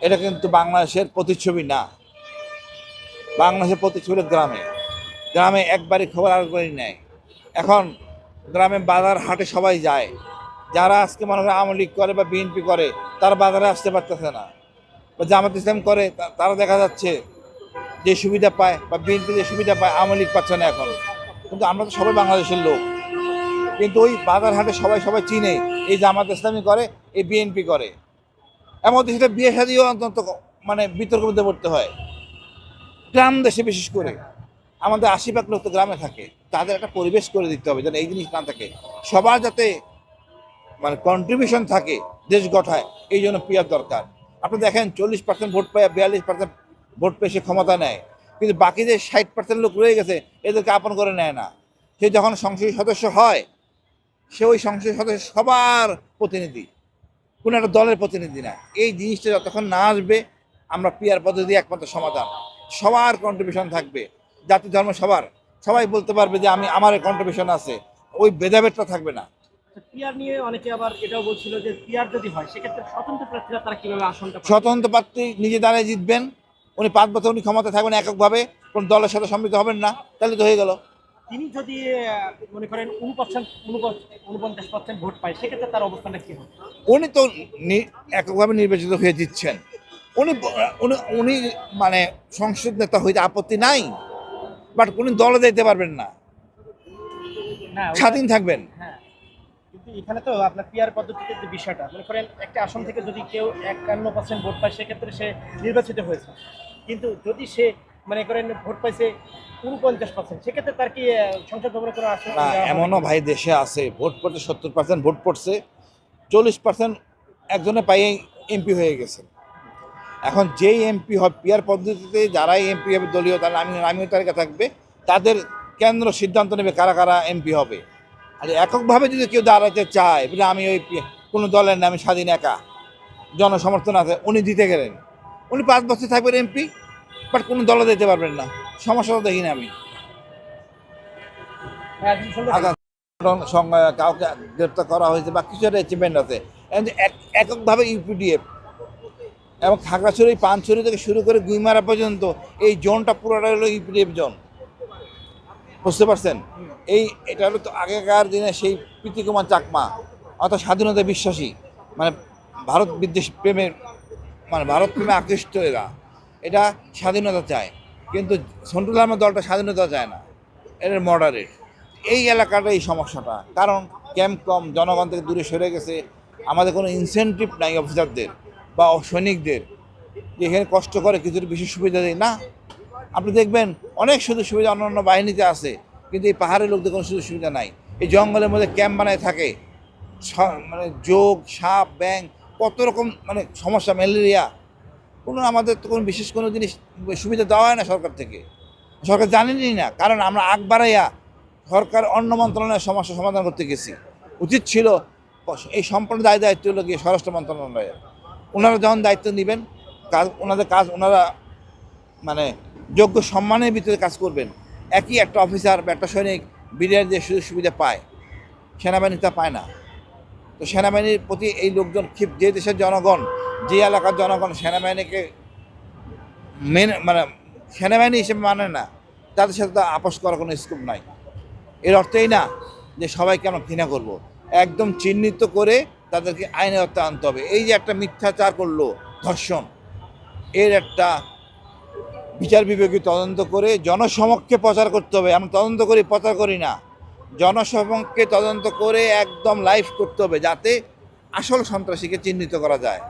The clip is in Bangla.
এটা কিন্তু বাংলাদেশের প্রতিচ্ছবি না। বাংলাদেশের প্রতিচ্ছবি গ্রামে। গ্রামে একবারই খবর আর করে নেয় এখন গ্রামে বাজার হাটে সবাই যায়। যারা আজকে মনে করে আওয়ামী লীগ করে বা বিএনপি করে, তারা বাজারে আসতে পারতেছে না। বা জামাত ইসলাম করে তারা দেখা যাচ্ছে যে সুবিধা পায় বা বিএনপি যে সুবিধা পায়, আওয়ামী লীগ পাচ্ছে না এখন। কিন্তু আমরা তো সবাই বাংলাদেশের লোক। কিন্তু ওই বাজার হাটে সবাই সবাই চিনে, এই জামাত ইসলামী করে, এই বিএনপি করে। এমন সেটা বিয়ে শাদিও অন্তত মানে বিতর্ক মধ্যে পড়তে হয়। গ্রাম দেশে বিশেষ করে। আমাদের আশি ভাগ লোক তো গ্রামে থাকে। তাদের একটা পরিবেশ করে দিতে হবে যেন এই জিনিস না থাকে। সবার যাতে মানে কন্ট্রিবিউশন থাকে দেশ গঠায় এই জন্য পিয়ার দরকার। আপনি দেখেন চল্লিশ পার্সেন্ট ভোট পায়, বিয়াল্লিশ পার্সেন্ট ভোট পেয়ে সে ক্ষমতা নেয়। কিন্তু বাকি যে ষাট পার্সেন্ট লোক রয়ে গেছে, এদেরকে আপন করে নেয় না। সে যখন সংসদ সদস্য হয়, সে ওই সংসদ সদস্য সবার প্রতিনিধি। কোনো একটা দলের প্রতিনিধি না। এই জিনিসটা যতক্ষণ না আসবে আমরা পিয়ার পদ্ধতি একমাত্র সমাধান। সবার কন্ট্রিবিউশন থাকবে। জাতি ধর্ম সবার। সবাই বলতে পারবে যে আমি আমার কন্ট্রিবিউশন আছে। ওই ভেদাভেদটা থাকবে না। পিয়ার নিয়ে অনেকে আবার এটাও বলছিল যে পিয়ার যদি হয় সেক্ষেত্রে স্বতন্ত্র প্রার্থীরা তারা কীভাবে আসনটা স্বতন্ত্র প্রার্থী নিজে দাঁড়িয়ে জিতবেন। উনি পাঁচ বছর উনি ক্ষমতা থাকবেন এককভাবে। কোন দলের সাথে সম্মিলিত হবেন না। তাহলে তো হয়ে গেল। তিনি যদি মনে করেন উনপঞ্চাশ উনপঞ্চাশ পার্সেন্ট ভোট পায় সেক্ষেত্রে তার অবস্থানটা কি হবে? উনি তো এককভাবে নির্বাচিত হয়ে দিচ্ছেন উনি উনি উনি মানে সংসদ নেতা হইতে আপত্তি নাই বাট উনি দলে দিতে পারবেন না। না স্বাধীন থাকবেন। হ্যাঁ কিন্তু এখানে তো আপনার পিয়ার পদ্ধতিতে যে বিষয়টা মনে করেন একটা আসন থেকে যদি কেউ একান্ন পার্সেন্ট ভোট পায় সেক্ষেত্রে সে নির্বাচিত হয়েছে। কিন্তু যদি সে মনে করেন ভোট পাইছে উনপঞ্চাশ পার্সেন্ট সেক্ষেত্রে তার কি সংসদ ভবনে কোনো আসন না এমনও ভাই দেশে আছে ভোট পড়তে সত্তর পার্সেন্ট ভোট পড়ছে চল্লিশ পার্সেন্ট একজনে পাইয়ে এমপি হয়ে গেছে। এখন যেই এমপি হবে পিয়ার পদ্ধতিতে যারাই এমপি হবে দলীয় তারা আমি আমিও তালিকা থাকবে তাদের কেন্দ্র সিদ্ধান্ত নেবে কারা কারা এমপি হবে। আর এককভাবে যদি কেউ দাঁড়াতে চায় বলে আমি ওই কোনো দলের নামে স্বাধীন একা জনসমর্থন আছে উনি দিতে গেলেন। উনি পাঁচ বছর থাকবেন এমপি বাট কোনো দলে দিতে পারবেন না। সমস্যা তো দেখি না আমি। হ্যাঁ, কাউকে গ্রেপ্তার করা হয়েছে বা কিছু একটা অ্যাচিভমেন্ট আছে। এককভাবে ইউপিডিএফ এবং খাগড়াছড়ি পানছড়ি থেকে শুরু করে গুইমারা পর্যন্ত এই জোনটা পুরোটা হলো ইউপিডিএফ জোন। বুঝতে পারছেন? এই এটা হলো তো আগেকার দিনে সেই প্রীতিকুমার চাকমা অর্থাৎ স্বাধীনতা বিশ্বাসী মানে ভারত বিদ্বেষ প্রেমের মানে ভারত প্রেমে আকৃষ্ট এরা। এটা স্বাধীনতা চায়। কিন্তু সন্টুল আহমেদ দলটা স্বাধীনতা চায় না। এর মডারেট এই এলাকাটা এই সমস্যাটা। কারণ ক্যাম্প কম, জনগণ থেকে দূরে সরে গেছে। আমাদের কোনো ইনসেন্টিভ নাই অফিসারদের বা সৈনিকদের। যে এখানে কষ্ট করে কিছু বিশেষ সুবিধা দেয় না। আপনি দেখবেন অনেক সুযোগ সুবিধা অন্য অন্য বাহিনীতে আছে। কিন্তু এই পাহাড়ের লোকদের কোনো সুযোগ সুবিধা নাই। এই জঙ্গলের মধ্যে ক্যাম্প বানায় থাকে। মানে যোগ, সাপ ব্যাং কত রকম মানে সমস্যা, ম্যালেরিয়া। কোনো আমাদের তো কোনো বিশেষ কোনো জিনিস সুবিধা দেওয়া হয় না সরকার থেকে। সরকার জানেনই না, কারণ আমরা আগ বাড়াইয়া সরকার অন্য মন্ত্রণালয়ের সমস্যা সমাধান করতে গেছি। উচিত ছিল এই সম্পূর্ণ দায় দায়িত্ব হলো গিয়ে স্বরাষ্ট্র মন্ত্রণালয়ের। ওনারা যখন দায়িত্ব নেবেন, কাজ ওনাদের কাজ ওনারা মানে যোগ্য সম্মানের ভিতরে কাজ করবেন। একই একটা অফিসার বা একটা সৈনিক বিরিয়ার যে সুযোগ সুবিধা পায় সেনাবাহিনী তা পায় না। তো সেনাবাহিনীর প্রতি এই লোকজন ক্ষিপ যে দেশের জনগণ যে এলাকার জনগণ সেনাবাহিনীকে মেনে মানে সেনাবাহিনী হিসেবে মানে না, তাদের সাথে তো আপোষ করার কোনো স্কোপ নাই। এর অর্থেই না যে সবাইকে আমরা ঘৃণা করব? একদম চিহ্নিত করে তাদেরকে আইনের আওতায় আনতে হবে। এই যে একটা মিথ্যাচার করল ধর্ষণ, এর একটা বিচার বিভাগীয় তদন্ত করে জনসমক্ষে প্রচার করতে হবে। আমরা তদন্ত করি, প্রচার করি না। জনসমক্ষে তদন্ত করে একদম লাইভ করতে হবে যাতে আসল সন্ত্রাসীকে চিহ্নিত করা যায়।